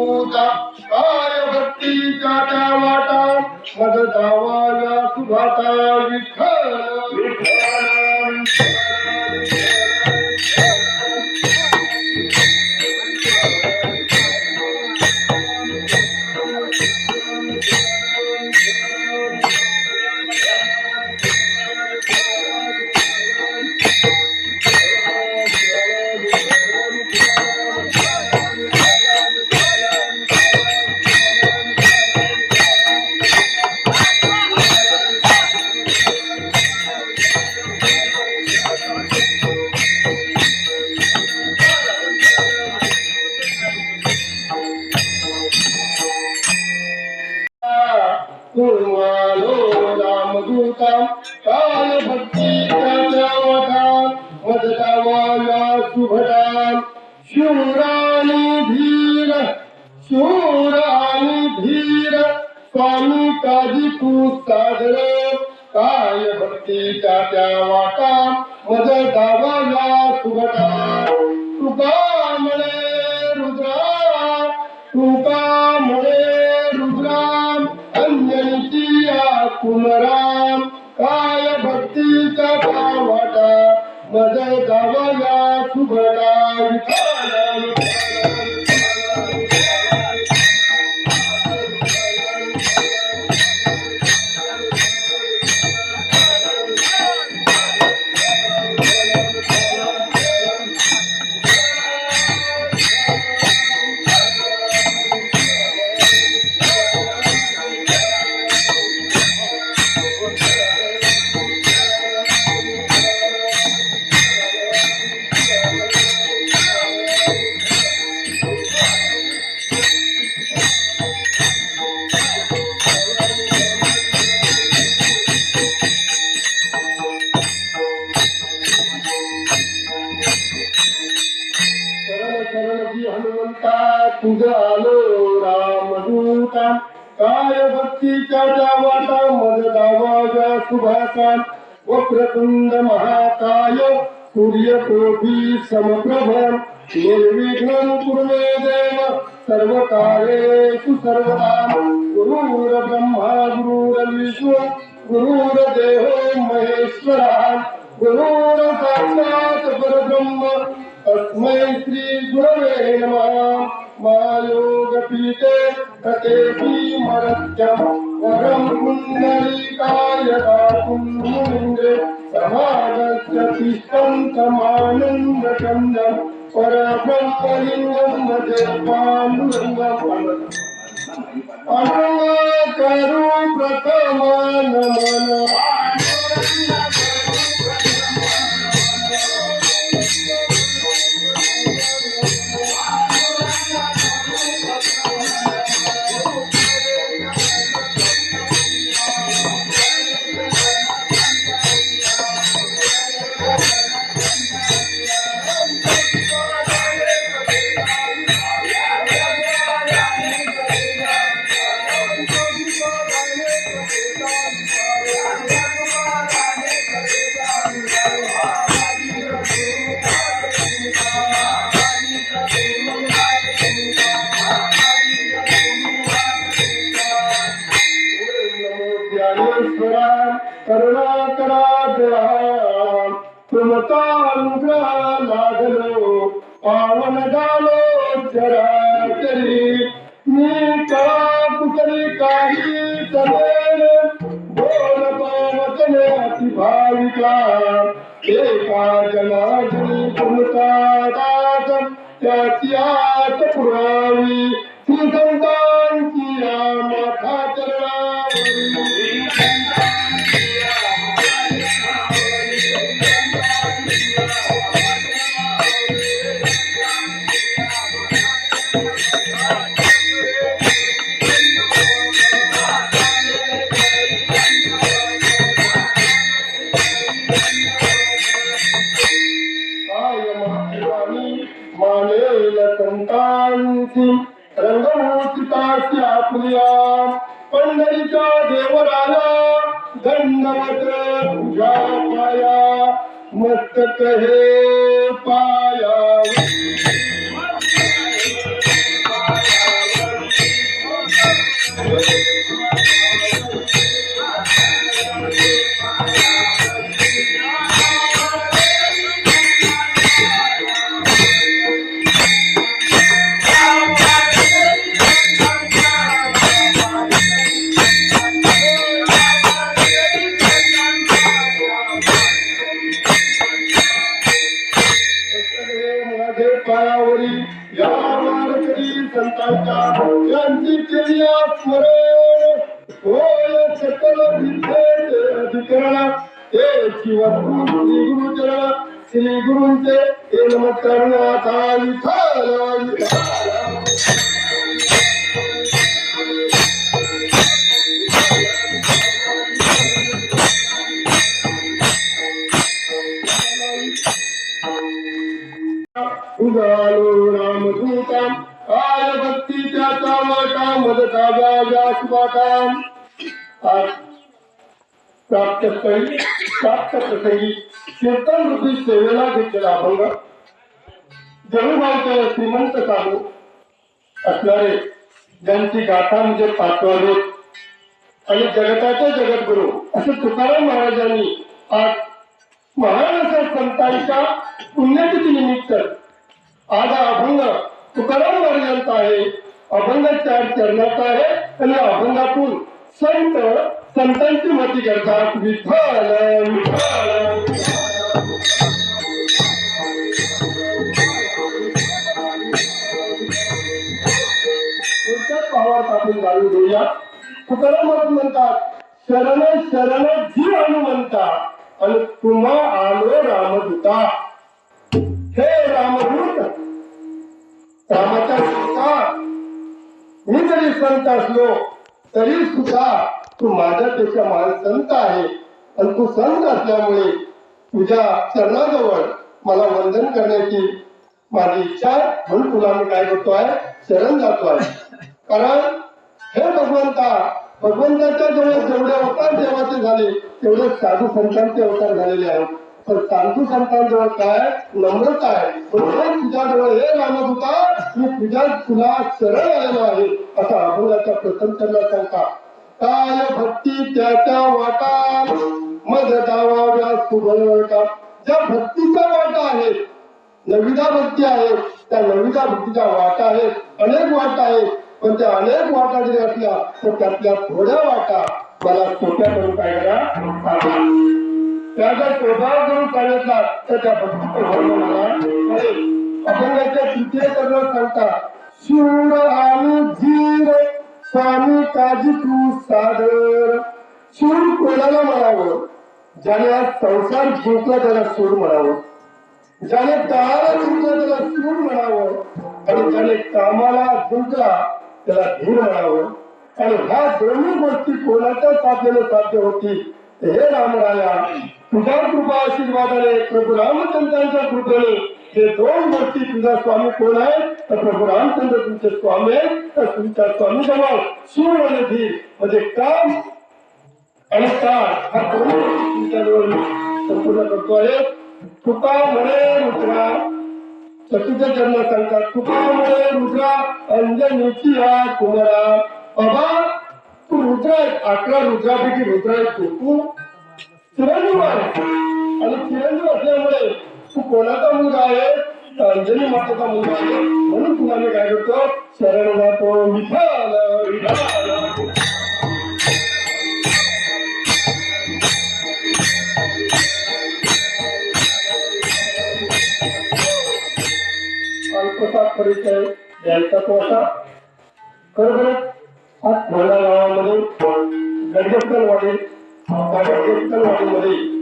काय भक्तीच्या त्या वाटा मद दावाला सुभाता विठ्ठल. शूरानी धीर शूर धीर स्वामी काजी तू सादर काय भक्तीच्या त्या वाटा मज दावाला सुगटा. तुका म्हणे रुद्रा तुका म्हणे रुद्राम अंजनीची या कुमराम. काय भक्तीचा त्या वाटा मज दावाला सुगटा. भक्तीच्या त्या वाटा मद दावाजा सुभासा वक्रतुंड महाकाय सूर्य कोटी समप्रभ निर्विघ्न कुरुमे देव सर्व काळेषु सर्वदा. गुरुर ब्रह्मा गुरुर विष्णू गुरुर देहो महेश्वरा गुरुर साक्षात परब्रह्म तस्मै श्री गुरवे नमः. मा मायोगपीते ततेऽपि मरत्यं वरं पुण्डरीकाय दातुमुन्द्रे समागस्य तिष्ठन्तमानन्दचन्दं परब्रह्मलिङ्गं भजे पाण्डुरङ्गं करू प्रथम करण करा पावी भावी पुरावी संतांची रंगभूषिताची आपल्या. पंढरीच्या देवराला दंडवत पूजा पाया. मस्तक हे पाया केली स्मरण होय सकल विद्येचे अधिकरण ते शिवस्तु श्री गुरुचरण श्री गुरूंचे हे नमस्कार आता विठ्ठल विठ्ठल. उगालो रामदूताम काय भक्ती त्याचा वाटा मदता व्यासवाटाम प्राप्त स्थळी प्राप्त प्रसंगी कीर्तन रूपी सेवेला घेतलेला अभंग जणूभावचे श्रीमंत साधू असणारे ज्यांची गाथा म्हणजे पाचवावे आणि जगताचे जगद्गुरु असे तुकाराम महाराजांनी आज महान अशा संतांच्या पुण्यतिथी निमित्त आज हा अभंग तुकाराम महाराजांचा आहे. अभंगाच्या चार चरणाचा आहे आणि अभंगातून संत संतांची मती करतात. विठ्ठल विठ्ठल. आपण जाणून घेऊया. तुकाराम म्हणतात शरण शरण जी हनुमंता आणि तुम्हा आलो रामदूता. हे रामदूत रामाच्या मी जरी संत असलो तरी सुद्धा तू माझ्यापेक्षा महान संत आहे. आणि तू संत असल्यामुळे तुझ्या चरणाजवळ मला वंदन करण्याची माझी इच्छा म्हणून तुला मी काय करतोय शरण आहे. कारण हे भगवंता भगवंताच्या जवळ जेवढे अवतार देवाचे झाले तेवढे साधू संतांचे अवतार झालेले आहेत. तर साधू संतांजवळ काय? नम्रता आहे. म्हणून तुझ्याजवळ हे रामदूता मी तुझ्या तुला शरण आलेलो आहे. असा अभंगाचा प्रथम त्यांना सांगता काय भक्ती त्याच्या वाटा मध दावा सुभटा ज्या भक्तीचा वाटा आहे नविदा भक्ती आहेत त्या नविदा भक्तीच्या वाटा आहेत अनेक वाटा आहेत पण त्या अनेक वाटा जरी असल्या तर त्यातल्या थोड्या वाटा मला सोप्या करून काय करा त्याचा प्रभाव करून सांगितला तर त्या भक्तीचं अभंगाच्या तृतीय करणं सांगता शूर आणि धीर स्वामी काजी तू सादर. शूर कोणाला म्हणावं? ज्याने आज संसार जिंकला त्याला सूर म्हणावं. ज्याने तळाला जिंकला त्याला सूर म्हणावं. आणि ज्याने कामाला जिंकला त्याला धीर म्हणावं. आणि ह्या दोन्ही गोष्टी कोणाच्या साध्येने साध्य होती हे रामराया तुझ्या कृपा आशीर्वादाने प्रभू रामचंद्रांच्या कृपेने हे दोन गोष्टी तुझा स्वामी कोण आहे तर प्रभू रामचंद्र तुमचे स्वामी आहेत. तर तुमच्या स्वामी जवळ सुवर्ण निधी म्हणजे काम आणि काळ हा दोन तुमच्याजवळ संपूर्ण करतो आहे. तुका म्हणे रुद्रा. चतुर्थ जन्म सांगतात तुका म्हणे रुद्रा अंजनुची हा कुमारा बाबा तू रुद्र आहे अकरा रुद्रापैकी रुद्र आहे तू. चिरंजीव आहे. आणि चिरंजीव असल्यामुळे तू कोणाचा मुलगा आहे? तर अंजनी मातेचा मुलगा आहे. म्हणून तुला मी काय करतो? शरण जातो. विठाल विठाल अल्पसा परिचय द्यायचा तो असा खरोखरच आज भोला गावामध्ये பழைய